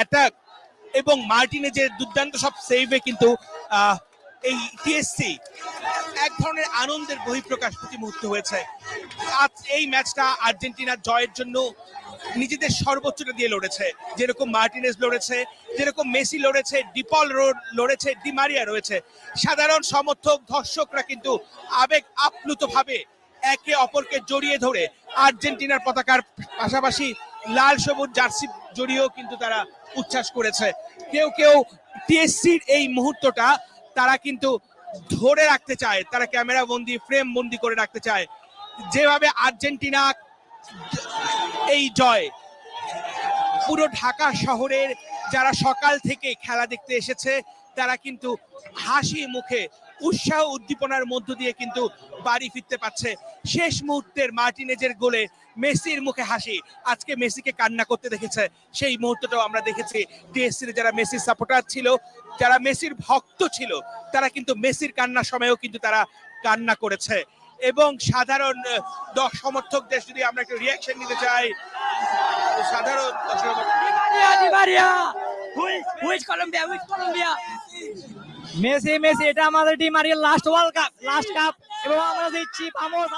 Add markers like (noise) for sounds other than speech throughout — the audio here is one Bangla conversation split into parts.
অ্যাটাক এবং মার্টিনেজের দুর্দান্ত সব সেভে কিন্তু এই টিএসসি এক ধরনের আনন্দের বহিঃপ্রকাশ প্রতি মুহূর্ত হয়েছে। আজ এই ম্যাচটা আর্জেন্টিনার জয়ের জন্য নিজেদের সর্বোচ্চটা দিয়ে লড়েছে। যেরকম মার্টিনেজ লড়েছে, যেরকম মেসি লড়েছে ডিপল রো- লড়েছে ডিমারিয়া রয়েছে। সাধারণ সমর্থক, ধর্ষকরা কিন্তু আবেগ আপ্লুতভাবে একে অপরকে জড়িয়ে ধরে আর্জেন্টিনার পতাকার পাশাপাশি লাল সবুজ জার্সি জড়িয়েও কিন্তু তারা উচ্ছ্বাস করেছে। কেউ কেউ টিএসসির এই মুহূর্তটা তারা কিন্তু ধরে রাখতে চায়, তারা ক্যামেরা বন্দি, ফ্রেম বন্দি করে রাখতে চায়। যেভাবে আর্জেন্টিনা এই জয়, পুরো ঢাকা শহরের যারা সকাল থেকে খেলা দেখতে এসেছে, তারা কিন্তু হাসি মুখে উৎসাহ উদ্দীপনার মধ্য দিয়ে কিন্তু বাড়ি ফিরতে পারছে। শেষ মুহূর্তের মার্টিনেজের গোলে মেসির মুখে হাসি। আজকে মেসিকে কান্না করতে দেখেছে। সেই মুহূর্তটাও আমরা দেখেছি। টিএসসির যারা মেসির সাপোর্টার ছিল, যারা মেসির ভক্ত ছিল, তারা কিন্তু মেসির কান্নার সময়ও কিন্তু তারা কান্না করেছে। এবং সাধারণ দশ সমর্থকদের যদি আমরা একটু রিয়াকশন নিতে চাই, সাধারণ মেসি মেসি এটা আমাদের টিম আর last world cup last cup এবং আমরা দিচ্ছি পামোস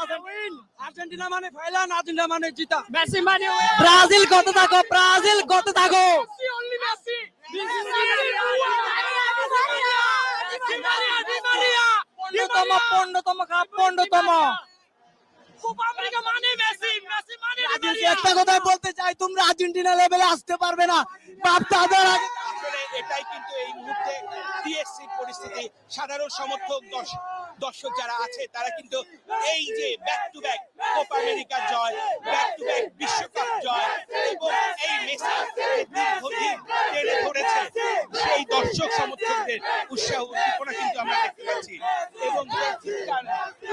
আর্জেন্টিনা মানে ফাইনাল আর্জেন্টিনা মানে জিতা। মেসি মানে ব্রাজিল কত থাকো ব্রাজিল কত থাকো? পনেরোতম পনেরোতম কাপ পনেরোতম। একটা কথাই বলতে চাই? তোমরা আর্জেন্টিনা লেভেলে আসতে পারবে না। বাপ দাদার আগে এটাই কিন্তু এই মুহূর্তে টিএসসি পরিস্থিতি। সাধারণ সমর্থক দর্শ- দর্শক যারা আছে, তারা কিন্তু এই যে back to back Copa America Joy back to back বিশ্বকাপ জয় এবং এই মেসি দীর্ঘদিন টেনে ধরেছে, সেই দর্শক সমর্থকদের উৎসাহ উদ্দীপনা কিন্তু আমরা দেখতে পাচ্ছি এবং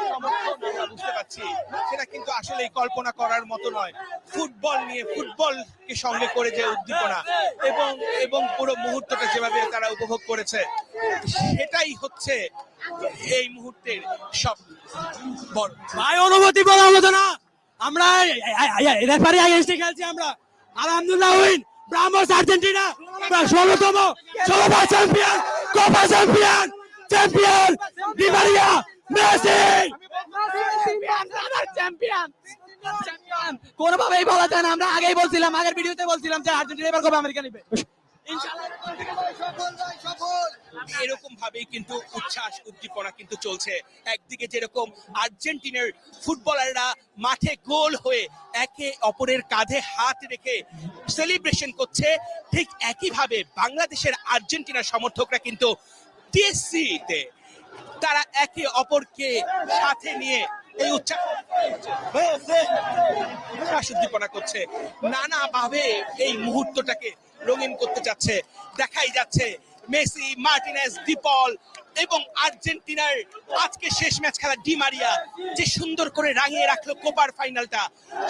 সমর্থন আমরা বুঝতে পারছি সেটা কিন্তু আসলে কল্পনা করার মতো নয়। ফুটবল নিয়ে, ফুটবলকে সঙ্গে করে যে উদ্দীপনা এবং এবং পুরো মুহূর্তটা যেভাবে তারা উপভোগ করেছে সেটাই হচ্ছে এই মুহূর্তের সব বড়। ভাই অনুমতি বলার মতো না। আমরা রেফারি খেলছি আমরা। আলহামদুলিল্লাহ উইন। ব্রাহ্মস আর্জেন্টিনা ষোলোতম champion Copa champion champion Di Maria Messi কোনোভাবেই বলা যায় না। আমরা আগেই বলছিলাম আগের ভিডিওতে বলছিলাম যে আর্জেন্টিনা এবার কোপা আমেরিকা নিবে। এরকম ভাবেই কিন্তু উচ্ছ্বাস, উদ্দীপনা কিন্তু চলছে। একদিকে যেরকম আর্জেন্টিনার ফুটবলাররা মাঠে গোল হয়ে একে অপরের কাঁধে হাত রেখে সেলিব্রেশন করছে, ঠিক একই ভাবে বাংলাদেশের আর্জেন্টিনার সমর্থকরা কিন্তু টিএসসি তে তারা একে অপরকে সাথে নিয়ে এই উচ্ছ্বাস উদ্দীপনা করছে। নানা ভাবে এই মুহূর্তটাকে রঙিন করতে যাচ্ছে দেখাই যাচ্ছে মেসি মার্টিনেস ডিপল এবং আর্জেন্টিনার আজকে শেষ ম্যাচ খেলা ডি মারিয়া যে সুন্দর করে রাঙিয়ে রাখল কোপার ফাইনালটা।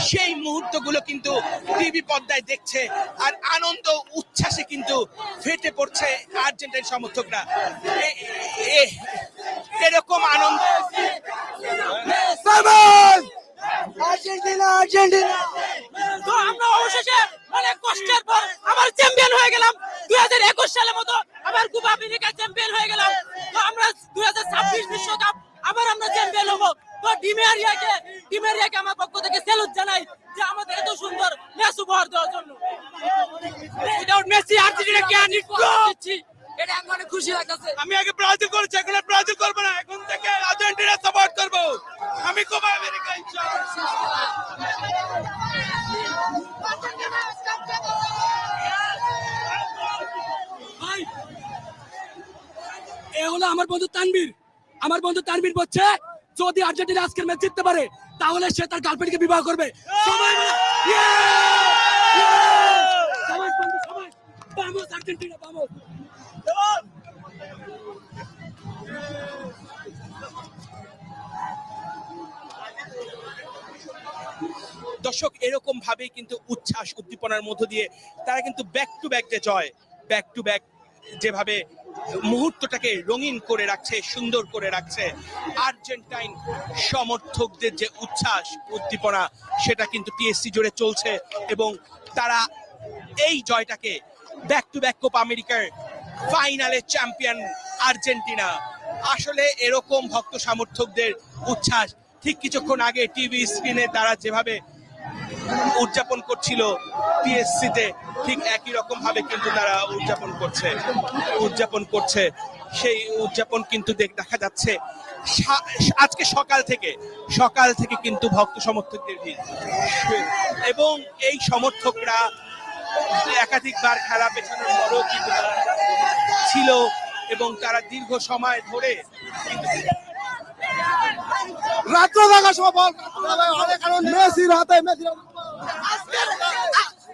সেই মুহূর্তগুলো কিন্তু টিভি পর্দায় দেখছে আর আনন্দ উচ্ছ্বাসে কিন্তু ফেটে পড়ছে আর্জেন্টাইন সমর্থকরা। এরকম আনন্দ। Argentina Argentina! তো আমরা অবশেষে অনেক কষ্টের পর আবার চ্যাম্পিয়ন হয়ে গেলাম। দুই হাজার একুশ সালের মতো আবার কুপা আমেরিকা চ্যাম্পিয়ন হয়ে গেলাম। তো আমরা দুই হাজার ছাব্বিশ বিশ্বকাপ আবার আমরা চ্যাম্পিয়ন হব। তো ডিমেরিয়াকে ডিমেরিয়াকে আমার পক্ষ থেকে স্যালুট জানাই যে আমাদের এত সুন্দর ম্যাচ উপহার দেওয়ার জন্য। উইদাউট মেসি আর্জেন্টিনা কে আর দিচ্ছি এটা আমার অনেক খুশি লাগতেছে। আমি আগে ব্রাজিল করেছি এখন ব্রাজিল করব না। এখন থেকে আর্জেন্টিনা সাপোর্ট করব। আমি কোপা আমেরিকা এ হলো আমার বন্ধু তানবীর আমার বন্ধু তানবীর বলছে যদি আর্জেন্টিনা আজকের ম্যাচ জিততে পারে তাহলে সে তার গার্লফ্রেন্ডকে বিবাহ করবে। সবাই আর্জেন্টিনা! দর্শক, এরকম ভাবেই কিন্তু উচ্ছ্বাস, উদ্দীপনার মধ্য দিয়ে তারা কিন্তু ব্যাক টু ব্যাক যে জয় ব্যাক টু ব্যাক যেভাবে মুহূর্তটাকে রঙিন করে রাখছে, সুন্দর করে রাখছে, আর্জেন্টাইন সমর্থকদের যে উচ্ছ্বাস, উদ্দীপনা, সেটা কিন্তু টিএসসি জুড়ে চলছে এবং তারা এই জয়টাকে ব্যাক টু ব্যাক কোপা আমেরিকার ফাইনালে চ্যাম্পিয়ন আর্জেন্টিনা। আসলে এরকম ভক্ত সমর্থকদের উচ্ছ্বাস ঠিক কিছুক্ষণ আগে টিভি স্ক্রিনে তারা যেভাবে উদযাপন করছিল টিএসসিতে ঠিক একই রকম ভাবে কিন্তু তারা উদযাপন করছে উদযাপন করছে। সেই উদযাপন কিন্তু দেখ- দেখা যাচ্ছে আজকে সকাল থেকে সকাল থেকে কিন্তু ভক্ত সমর্থকদের ভিড়। এবং এই সমর্থকরা একাধিকবার খেলা পেছানোর পরেও কিন্তু তারা ছিল এবং তারা দীর্ঘ সময় ধরে রাত্র থাকা মেসির হাতে মেসির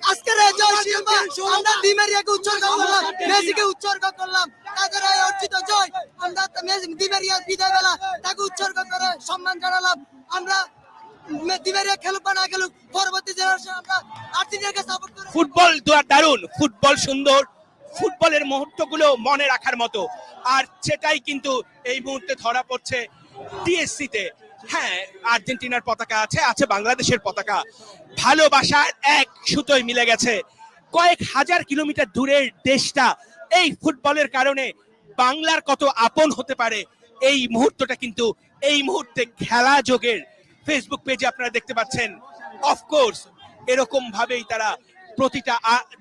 আজকের এই জয় শিল্পা আমরা ডিমেরিয়াকে উৎসর্গ করলাম মেসিকে উৎসর্গ করলাম। তাদের এই অর্জিত জয় আমরা বিদায় বেলা তাকে উৎসর্গ করে সম্মান জানালাম। আমরা ডিমেরিয়া খেলুক বা ফুটবল দারুণ, ফুটবল সুন্দর। ফুটবলের মুহূর্তগুলো মনে রাখার মতো। আর সেটাই কিন্তু এই মুহূর্তে ধরা পড়ছে টিএসসিতে। হ্যাঁ আর্জেন্টিনার পতাকা আছে আছে বাংলাদেশের পতাকা। ভালোবাসার এক সুতোয় মিলে গেছে। কয়েক হাজার কিলোমিটার দূরের দেশটা এই ফুটবলের কারণে বাংলার কত আপন হতে পারে, এই মুহূর্তটা কিন্তু এই মুহূর্তে খেলা যোগের ফেসবুক পেজে আপনারা দেখতে পাচ্ছেন অফকোর্স এরকম ভাবেই তারা প্রতিটা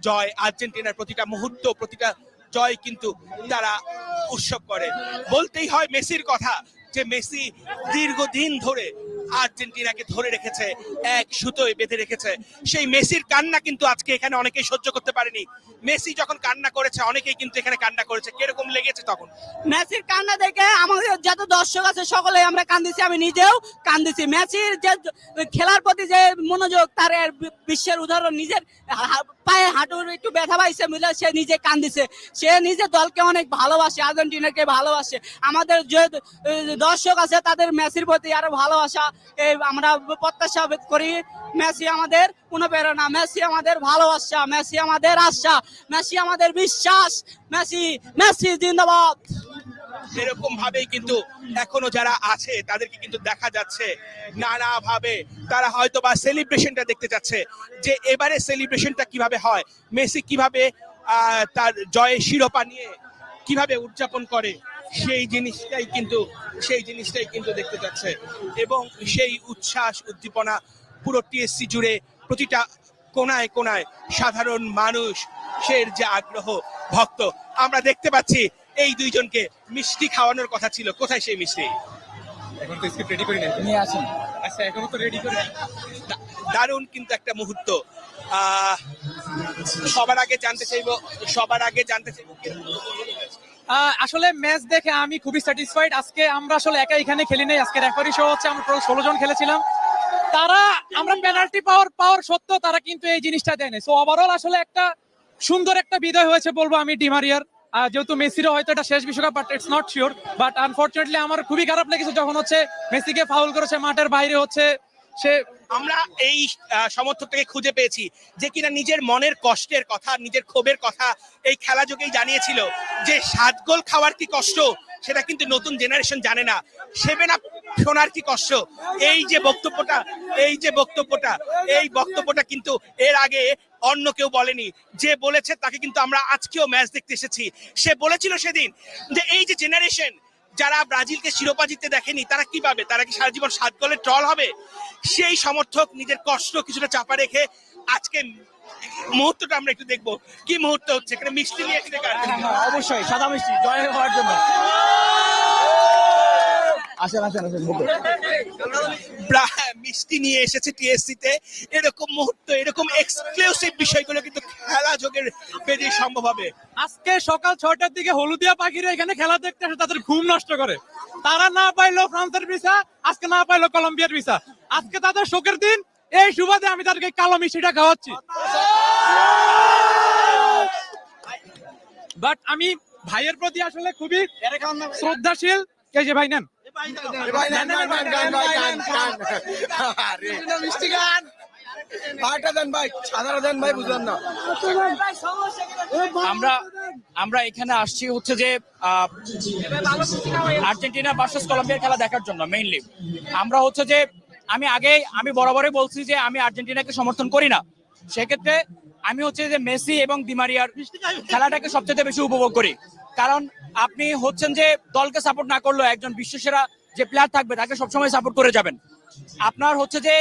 জয়, আর্জেন্টিনার প্রতিটা মুহূর্ত, প্রতিটা জয় কিন্তু তারা উৎসব করে। বলতেই হয় মেসির কথা যে, মেসি দীর্ঘদিন ধরে আর্জেন্টিনাকে ধরে রেখেছে, এক সুতোয় বেঁধে রেখেছে। সেই মেসির কান্না কিন্তু আজকে এখানে অনেকেই সহ্য করতে পারেনি। মেসি যখন কান্না করেছে, অনেকেই কিন্তু এখানে কান্না করেছে। কীরকম লেগেছে তখন? মেসির কান্না দেখে আমাদের যত দর্শক আছে সকলে আমরা কান্দিছি। আমি নিজেও কান্দিছি। মেসির যে খেলার প্রতি যে মনোযোগ, তার বিশ্বের উদাহরণ, নিজের পায়ে হাঁটুর একটু ব্যথা পাইছে মিলে সে নিজে কান্দিছে। সে নিজে দলকে অনেক ভালোবাসে, আর্জেন্টিনাকে ভালোবাসে। আমাদের যে দর্শক আছে, তাদের মেসির প্রতি আরও ভালোবাসা আমরা প্রত্যাশা করি, মেসি আমাদের অনুপ্রেরণা মেসি আমাদের ভালোবাসা, মেসি আমাদের আশা, মেসি আমাদের বিশ্বাস, মেসি মেসি জিন্দাবাদ। এরকম ভাবেই কিন্তু এখনও যারা আছে, তাদেরকে কিন্তু দেখা যাচ্ছে নানা ভাবে তারা হয়তো বা সেলিব্রেশনটা দেখতে যাচ্ছে যে এবারে সেলিব্রেশনটা কীভাবে হয়, মেসি কীভাবে তার জয়ের শিরোপা নিয়ে কীভাবে উদযাপন করে। সেই জিনিসটাই কিন্তু সেই জিনিসটাই কিন্তু দেখতে যাচ্ছে। এবং সেই উচ্ছ্বাস উদ্দীপনা পুরো টিএসসি জুড়ে প্রতিটা কোনায় কোনায় সাধারণ মানুষ সের যে আগ্রহ ভক্ত আমরা দেখতে পাচ্ছি এই দুইজনকে মিষ্টি খাওয়ানোর কথা ছিল। কোথায় সেই মিষ্টি? এখন তো স্ক্রিপ্ট রেডি করি নাই নিয়ে আসেন। আচ্ছা এখনও তো রেডি করি দারুণ কিন্তু একটা মুহূর্ত। আহ, সবার আগে জানতে চাইব সবার আগে জানতে চাইব আসলে ম্যাচ দেখে আমি খুবই স্যাটিসফাইড আজকে আমরা আসলে একা এখানে খেলি নাই। আজকে রেফারি শো হচ্ছে আমরা ষোলো জন খেলেছিলাম। তারা, আমরা পেনাল্টি পাওয়ার পাওয়ার সত্ত্বেও তারা কিন্তু এই জিনিসটা দেয় না সো ওভারঅল আসলে একটা সুন্দর একটা বিদায় হয়েছে বলব আমি ডিমারিয়ার যেহেতু মেসিরও হয়তো এটা শেষ বিশ্বকাপ but it's not sure but unfortunately আমার খুবই খারাপ লেগেছে যখন হচ্ছে মেসিকে ফাউল করেছে, মাঠের বাইরে হচ্ছে সে আমরা এই সমর্থকটাকে খুঁজে পেয়েছি যে কিনা নিজের মনের কষ্টের কথা, নিজের ক্ষোভের কথা এই খেলা যোগেই জানিয়েছিল যে সাত গোল খাওয়ার কি কষ্ট? সেটা কিন্তু নতুন জেনারেশন জানে না। সেভেন আপ শোনার কি কষ্ট? এই যে বক্তব্যটা, এই যে বক্তব্যটা, এই বক্তব্যটা কিন্তু এর আগে অন্য কেউ বলেনি। যে বলেছে তাকে কিন্তু আমরা আজকেও ম্যাচ দেখতে এসেছি। সে বলেছিল সেদিন যে এই যে জেনারেশন যারা ব্রাজিলকে শিরোপা জিততে দেখেনি, তারা কি পাবে? তারা কি সারা জীবন সাত গোলের ট্রল হবে? সেই সমর্থক নিজের কষ্ট কিছুটা চাপা রেখে আজকে মুহূর্তটা আমরা একটু দেখব। কি মুহূর্ত হচ্ছে? এখানে মিষ্টি নিয়ে অবশ্যই, সাদা মিষ্টি, জয় হওয়ার জন্য। আসেন আসেন আসেন মিষ্টি নিয়ে এসেছে টিএসসি তে এরকম মুহূর্ত এরকম এক্সক্লুসিভ বিষয়গুলো কিন্তু খেলা যোগের পেজে সম্ভব হবে। আজকে সকাল ছয়টার দিকে হলুদিয়া পাখিরা এখানে খেলা দেখতে আসে তাদের ঘুম নষ্ট করে। তারা না পাইলো ফ্রান্সের ভিসা আজকে না পাইলো কলম্বিয়ার ভিসা। আজকে তাদের শোকের দিন এই সুবাদে আমি তাদেরকে কালো মিষ্টিটা খাওয়াচ্ছি। বাট আমি ভাইয়ের প্রতি আসলে খুবই শ্রদ্ধাশীল। কে যে ভাই নেন? আমরা আমরা এখানে আসছি হচ্ছে যে আর্জেন্টিনা ভার্সেস কলম্বিয়ার খেলা দেখার জন্য মেইনলি আমরা হচ্ছে যে, আমি আগে আমি বরাবরই বলছি যে, আমি আর্জেন্টিনাকে সমর্থন করি না। সেক্ষেত্রে আমি হচ্ছে যে মেসি এবং দিমারিয়ার খেলাটাকে সবচেয়ে বেশি উপভোগ করি। কারণ আপনি হচ্ছেন যে দলকে সাপোর্ট না করলেও একজন বিশ্বসেরা যে প্লেয়ার থাকবে তাকে সবসময় সাপোর্ট করে যাবেন। আপনার হচ্ছে যে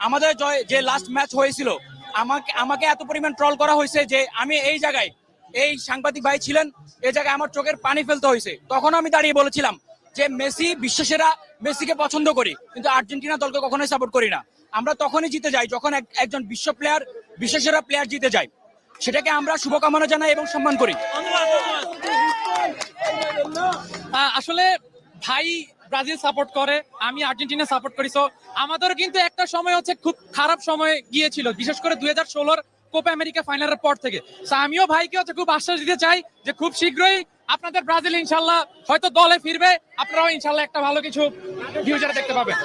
আমাদের জয় যে লাস্ট ম্যাচ হয়েছিল আমাকে আমাকে এত পরিমাণ ট্রল করা হয়েছে যে আমি এই জায়গায় এই সাংবাদিক ভাই ছিলেন এই জায়গায় আমার চোখের পানি ফেলতে হয়েছে। তখন আমি দাঁড়িয়ে বলেছিলাম যে মেসি বিশ্বসেরা মেসিকে পছন্দ করি কিন্তু আর্জেন্টিনা দলকে কখনোই সাপোর্ট করি না। আমরা তখনই জিতে যাই যখন এক- একজন বিশ্ব প্লেয়ার বিশ্বসেরা প্লেয়ার জিতে যায়। সেটাকে আমরা শুভকামনা জানাই এবং সম্মান করি। আসলে ভাই ব্রাজিল সাপোর্ট করে আমি আর্জেন্টিনা সাপোর্ট করি। সো আমাদেরও কিন্তু একটা সময় হচ্ছে খুব খারাপ সময় গিয়েছিল বিশেষ করে দুই হাজার ষোলোর কোপা আমেরিকা ফাইনালের পর থেকে। আমিও ভাইকে হচ্ছে খুব আশ্বাস দিতে চাই যে খুব শীঘ্রই আপনাদের ব্রাজিল ইনশাল্লাহ হয়তো দলে ফিরবে। আপনারাও ইনশাল্লাহ একটা ভালো কিছু ফিউচার দেখতে পাবেন।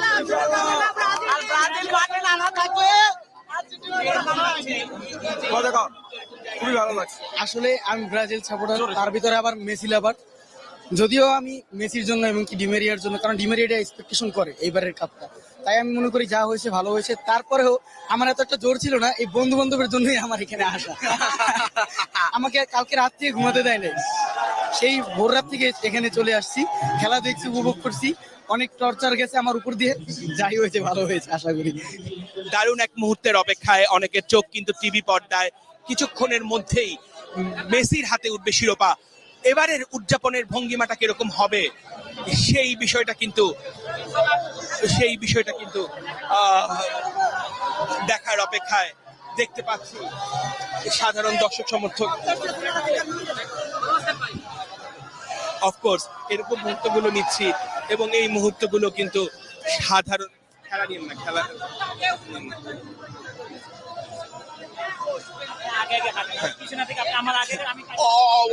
খুবই ভালো লাগছে। আসলে আমি ব্রাজিল সাপোর্টার তার ভিতরে আবার মেসি লাভার যদিও আমি মেসির জন্য এবং কি ডিমেরিয়ার জন্য, কারণ ডিমেরিয়াটা এক্সপেকটেশন করে এইবারের কাপটা তাই আমি মনে করি যা হয়েছে, ভালো হয়েছে। তারপরেও আমার এত একটা জোর ছিল না, এই বন্ধু বান্ধবের জন্যই আমার এখানে আসা। আমাকে কালকে রাত থেকে ঘুমাতে দেয় নাই। সেই ভোর রাত থেকে এখানে চলে আসছি, খেলা দেখছি, উপভোগ করছি। অনেক টর্চার গেছে আমার উপর দিয়ে। যাই হয়েছে, ভালো হয়েছে, আশা করি। দারুণ এক মুহূর্তের অপেক্ষায় অনেকের চোখ কিন্তু টিভি পর্দায়। কিছুক্ষণের মধ্যেই মেসির হাতে উঠবে শিরোপা। এবারের উদযাপনের ভঙ্গিমাটা কীরকম হবে? সেই বিষয়টা কিন্তু, সেই বিষয়টা কিন্তু দেখার অপেক্ষায় দেখতে পাচ্ছি সাধারণ দর্শক সমর্থক। অফকোর্স এরকম মুহূর্তগুলো নিচ্ছি। এবং এই মুহূর্তগুলো কিন্তু সাধারণ খেলা না, খেলা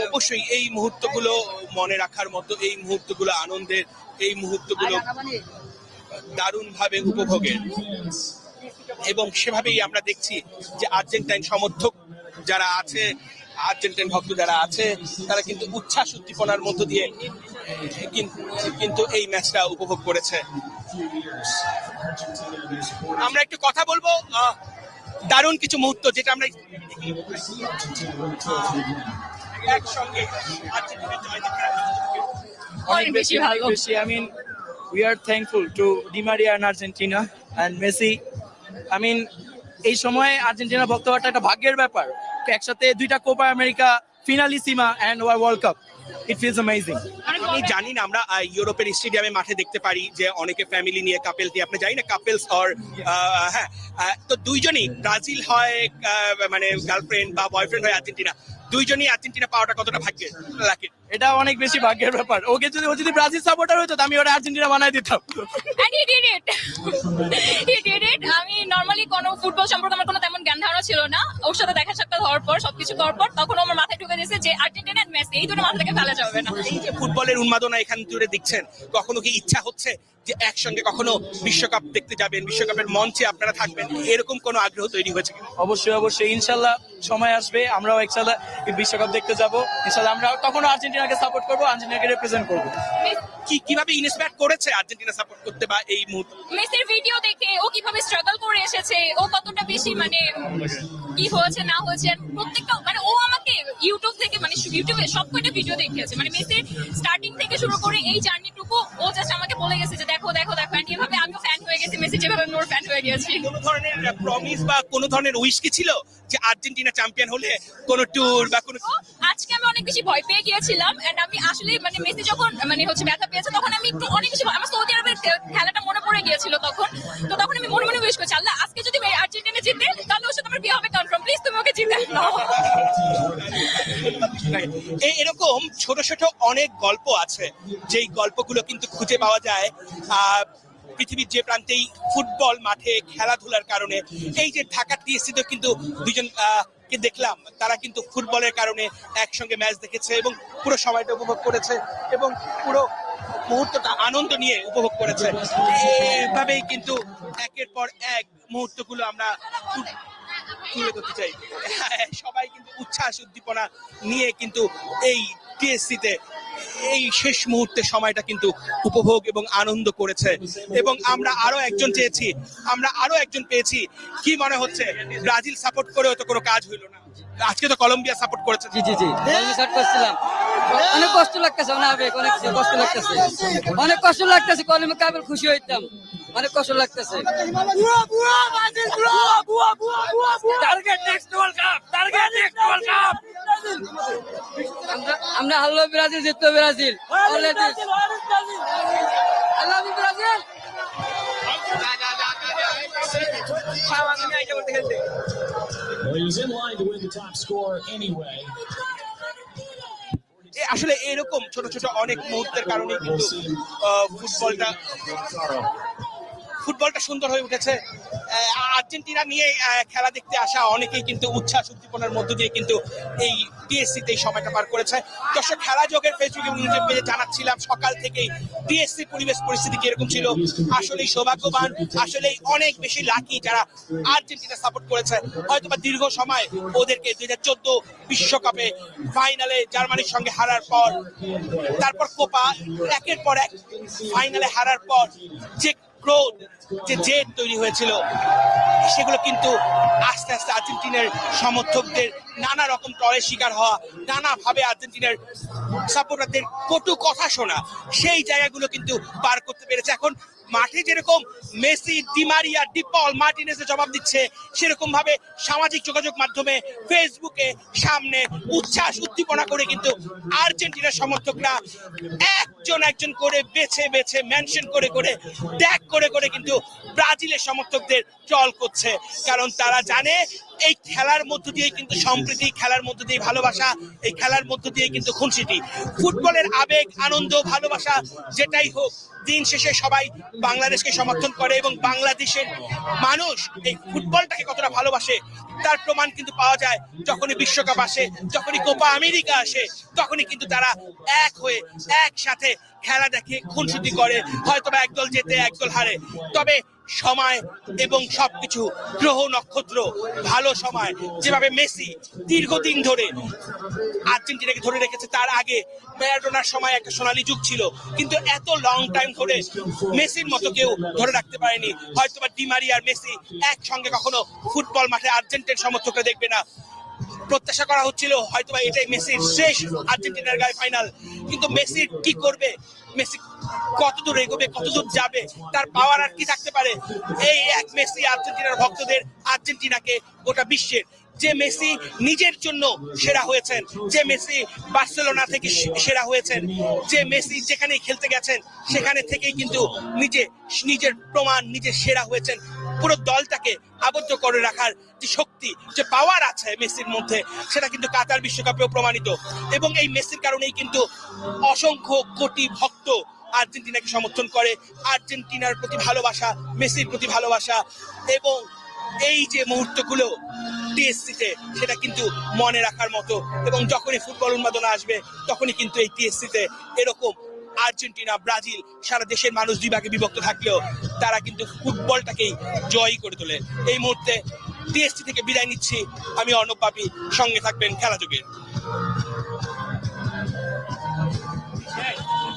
অবশ্যই, এই মুহূর্তগুলো মনে রাখার মতো, এই মুহূর্তগুলো আনন্দের, এই মুহূর্তগুলো দারুণ ভাবে উপভোগের। এবং সেভাবেই আমরা দেখছি যে আর্জেন্টাইন সমর্থক যারা আছে আর্জেন্টাইন ভক্ত যারা আছে তারা কিন্তু উচ্ছ্বাস উদ্দীপনার মধ্য দিয়ে কিন- কিন্তু এই ম্যাচটা উপভোগ করেছে। আমরা একটু কথা বলব আহ, দারুণ কিছু মুহূর্ত যেটা আমরা একসঙ্গে অনেক বেশি ভালো। বেশি। I mean we are thankful to Di Maria and Argentina and Messi I mean এই সময়ে আর্জেন্টিনা ভক্ত হওয়াটা একটা ভাগ্যের ব্যাপার। একসাথে দুইটা Copa America Finalissima and world cup it feels amazing আমি জানি না আমরা ইউরোপের স্টেডিয়ামে মাঠে দেখতে পারি যে অনেকে ফ্যামিলি নিয়ে কাপেল দিয়ে আপনি জানি না কাপেলস অর হ্যাঁ তো দুইজনই ব্রাজিল হয় আহ, মানে গার্লফ্রেন্ড বা বয়ফ্রেন্ড হয় আর্জেন্টিনা দুইজনই আর্জেন্টিনা পাওয়াটা কতটা ভাগ্যের লাকি এটা অনেক বেশি ভাগ্যের ব্যাপার। ওকে যদি ও যদি ব্রাজিল সাপোর্টার হতো আমি ওটা আর্জেন্টিনা বানাই দিতাম। (laughs) আমি নর্মালি কোনো ফুটবল সম্পর্কে আমার কোনো তেমন জ্ঞান ধারণা ছিল না। ওর সাথে দেখা সাক্ষাৎ হওয়ার পর সবকিছু করার পর তখন আমার মাথায় ঢুকে দিয়েছে যে আর্জেন্টিনা and মেসি এই দুটো মাথা থেকে ফেলা যাবে না। এই যে ফুটবলের উন্মাদনা এখান জুড়ে দেখছেন কখনো কি ইচ্ছা হচ্ছে যে একসঙ্গে কখনো বিশ্বকাপ দেখতে যাবেন বিশ্বকাপের মঞ্চে আপনারা থাকবেন? এরকম কোনো আগ্রহ তৈরি হয়েছে অবশ্যই অবশ্যই। ইনশাল্লাহ সময় আসবে আমরাও এই বিশ্বকাপ দেখতে যাব। ইনশাল্লাহ আমরা তখন আর্জেন্টিনাকে সাপোর্ট করব আর্জেন্টিনাকে রিপ্রেজেন্ট করব। কি কীভাবে ইনস্পায়ার করেছে আর্জেন্টিনা সাপোর্ট করতে বা এই মুহূর্তে? মেসির ভিডিও দেখে ও কীভাবে স্ট্রাগল করে এসেছে ও কতটা বেশি মানে কি হয়েছে না হয়েছে প্রত্যেকটা মানে ও আমাকে ইউটিউব থেকে মানে ইউটিউবে সব কয়টা ভিডিও দেখিয়েছে। মানে মেসির স্টার্টিং থেকে শুরু করে এই জার্নিটুকু ও জাস্ট আমাকে বলে গেছে যে দেখো দেখো দেখো and এভাবে আমিও ফ্যান হয়ে গেছি মেসি যেভাবে নোর ফ্যান হয়ে গেছি। কোনো ধরনের প্রমিস বা কোনো ধরনের উইশ কি ছিল? যে আর্জেন্টিনা চ্যাম্পিয়ন হলে কোনো ট্যুর বা কোনো আজকে আমি অনেক বেশি ভয় পেয়ে গিয়েছিলাম এন্ড আমি আসলে মানে মেসি যখন মানে হচ্ছে ব্যথা পেয়েছে তখন আমি একটু অনেক বেশি আমার সৌদি আরবের খেলাটা মনে পড়ে গিয়েছিল তখন। তো তখন আমি মনে মনে উইশ করছি আল্লাহ আজকে যদি আর্জেন্টিনা জিতে তাহলে ওর সাথে আমার বিয়ে হবে কনফার্ম প্লিজ তুমি ওকে জিতে নাও। এই এরকম ছোট ছোট অনেক গল্প আছে যেই গল্পগুলো কিন্তু খুঁজে পাওয়া যায়। পৃথিবীর যে প্রান্তেই ফুটবল মাঠে খেলাধুলার কারণে, এই যে ঢাকা টিএসসিতে কিন্তু দুজন কে দেখলাম, তারা কিন্তু ফুটবলের কারণে একসঙ্গে ম্যাচ দেখেছে এবং পুরো সময়টা উপভোগ করেছে এবং পুরো মুহূর্তটা আনন্দ নিয়ে উপভোগ করেছে। এভাবেই কিন্তু একের পর এক মুহূর্তগুলো আমরা তুলে ধরতে চাই। সবাই কিন্তু উচ্ছ্বাস, উদ্দীপনা নিয়ে কিন্তু এই টিএসসিতে এই শেষ মুহূর্তে সময়টা কিন্তু উপভোগ এবং আনন্দ করেছে। এবং আমরা আরও একজন চেয়েছি আমরা আরও একজন পেয়েছি। কি মনে হচ্ছে? ব্রাজিল সাপোর্ট করেও তো কোনো কাজ হইল না। আজকে তো কলম্বিয়া সাপোর্ট করেছে। জি জি জি। আমি স্টার্ট করছিলাম। অনেক কষ্ট লাগতেছে, অনেক কষ্ট লাগতেছে। অনেক কষ্ট লাগতেছে। কলমে কাবেল খুশি হইতাম। অনেক কষ্ট লাগতেছে। Target next world cup target next world cup আমরা আমরা হারলো Brazil জিততো Brazil. I love you, Brazil. Well, he was in line to win the top score anyway. এ আসলে এরকম ছোট ছোট অনেক মুহূর্তের কারণে কিন্তু ফুটবলটা ফুটবলটা সুন্দর হয়ে উঠেছে। আর্জেন্টিনা নিয়ে খেলা দেখতে আসা অনেকেই কিন্তু উচ্ছ্বাস, উদ্দীপনার মধ্য দিয়ে কিন্তু এই টিএসসিতে এই সময়টা পার করেছে। দর্শক, খেলা যোগের ফেসবুক এবং ইউটিউব পেজে জানাচ্ছিলাম, সকাল থেকেই টিএসসি পরিবেশ পরিস্থিতি কীরকম ছিল? আসলেই সৌভাগ্যবান, আসলেই অনেক বেশি লাকি যারা আর্জেন্টিনা সাপোর্ট করেছে। হয়তো বা দীর্ঘ সময় ওদেরকে দুই হাজার চোদ্দ বিশ্বকাপে ফাইনালে জার্মানির সঙ্গে হারার পর, তারপর কোপা একের পর এক ফাইনালে হারার পর যে ক্রোধ যে জেদ তৈরি হয়েছিল, সেগুলো কিন্তু আস্তে আস্তে আর্জেন্টিনার সমর্থকদের নানা রকম টরের শিকার হওয়া, নানাভাবে আর্জেন্টিনার সাপোর্টারদের কটু কথা শোনা, সেই জায়গাগুলো কিন্তু পার করতে পেরেছে। এখন মাঠে যেরকম মেসি ডিমারিয়া ডিপল মার্টিনেসে জবাব দিচ্ছে সেরকম ভাবে সামাজিক যোগাযোগ মাধ্যমে ফেসবুকে সামনে উচ্ছ্বাস, উদ্দীপনা করে কিন্তু আর্জেন্টিনার সমর্থকরা একজন একজন করে বেছে বেছে মেনশন করে করে ট্যাগ করে করে কিন্তু ব্রাজিলের সমর্থকদের ট্রল করছে। কারণ তারা জানে এই খেলার মধ্য দিয়ে কিন্তু সম্প্রীতি, খেলার মধ্য দিয়ে ভালোবাসা, এই খেলার মধ্য দিয়ে কিন্তু খুনসিটি। ফুটবলের আবেগ, আনন্দ, ভালোবাসা যেটাই হোক, দিন শেষে সবাই বাংলাদেশকে সমর্থন করে এবং বাংলাদেশের মানুষ এই ফুটবলটাকে কতটা ভালোবাসে, তার প্রমাণ কিন্তু পাওয়া যায় যখনই বিশ্বকাপ আসে, যখনই কোপা আমেরিকা আসে, তখনই কিন্তু তারা এক হয়ে, একসাথে খেলা দেখে খুনসুটি করে হয়তো বা একদল জেতে একদল হারে। তবে সময় এবং সবকিছু, গ্রহ নক্ষত্র, ভালো সময়। যেভাবে মেসি দীর্ঘদিন ধরে আর্জেন্টিনাকে ধরে রেখেছে, তার আগে ম্যারাডোনার সময় একটা সোনালী যুগ ছিল। কিন্তু এত লং টাইম ধরে মেসির মতো কেউ ধরে রাখতে পারেনি। হয়তো বা ডিমারি আর মেসি একসঙ্গে কখনো ফুটবল মাঠে আর্জেন্টিনার সমর্থকরা দেখবে না। প্রত্যাশা করা হচ্ছিল হয়তো বা এটাই মেসির শেষ আর্জেন্টিনার গায়ে ফাইনাল কিন্তু মেসি কি করবে? মেসি কতদূর এগোবে কতদূর যাবে, তার পাওয়ার আর কি থাকতে পারে? এই এক মেসি আর্জেন্টিনার ভক্তদের আর্জেন্টিনাকে গোটা বিশ্বের যে মেসি নিজের জন্য সেরা হয়েছেন, যে মেসি বার্সেলোনা থেকে সেরা হয়েছেন, যে মেসি যেখানে খেলতে গেছেন, সেখানে থেকেই কিন্তু নিজে নিজের প্রমাণ, নিজে সেরা হয়েছেন। পুরো দলটাকে আবদ্ধ করে রাখার যে শক্তি, যে পাওয়ার আছে মেসির মধ্যে, সেটা কিন্তু কাতার বিশ্বকাপেও প্রমাণিত। এবং এই মেসির কারণেই কিন্তু অসংখ্য কোটি ভক্ত আর্জেন্টিনাকে সমর্থন করে। আর্জেন্টিনার প্রতি ভালোবাসা, মেসির প্রতি ভালোবাসা এবং এই যে মুহূর্তগুলো টিএসসিতে সেটা কিন্তু মনে রাখার মতো। এবং যখনই ফুটবল উন্মাদনা আসবে, তখনই কিন্তু এই টিএসসিতে এরকম আর্জেন্টিনা, ব্রাজিল, সারা দেশের মানুষ দুই ভাগে বিভক্ত থাকলেও তারা কিন্তু ফুটবলটাকেই জয়ী করে তোলে। এই মুহূর্তে টিএসসি থেকে বিদায় নিচ্ছি। আমি অর্ণব পাপি, সঙ্গে থাকবেন খেলা যুগের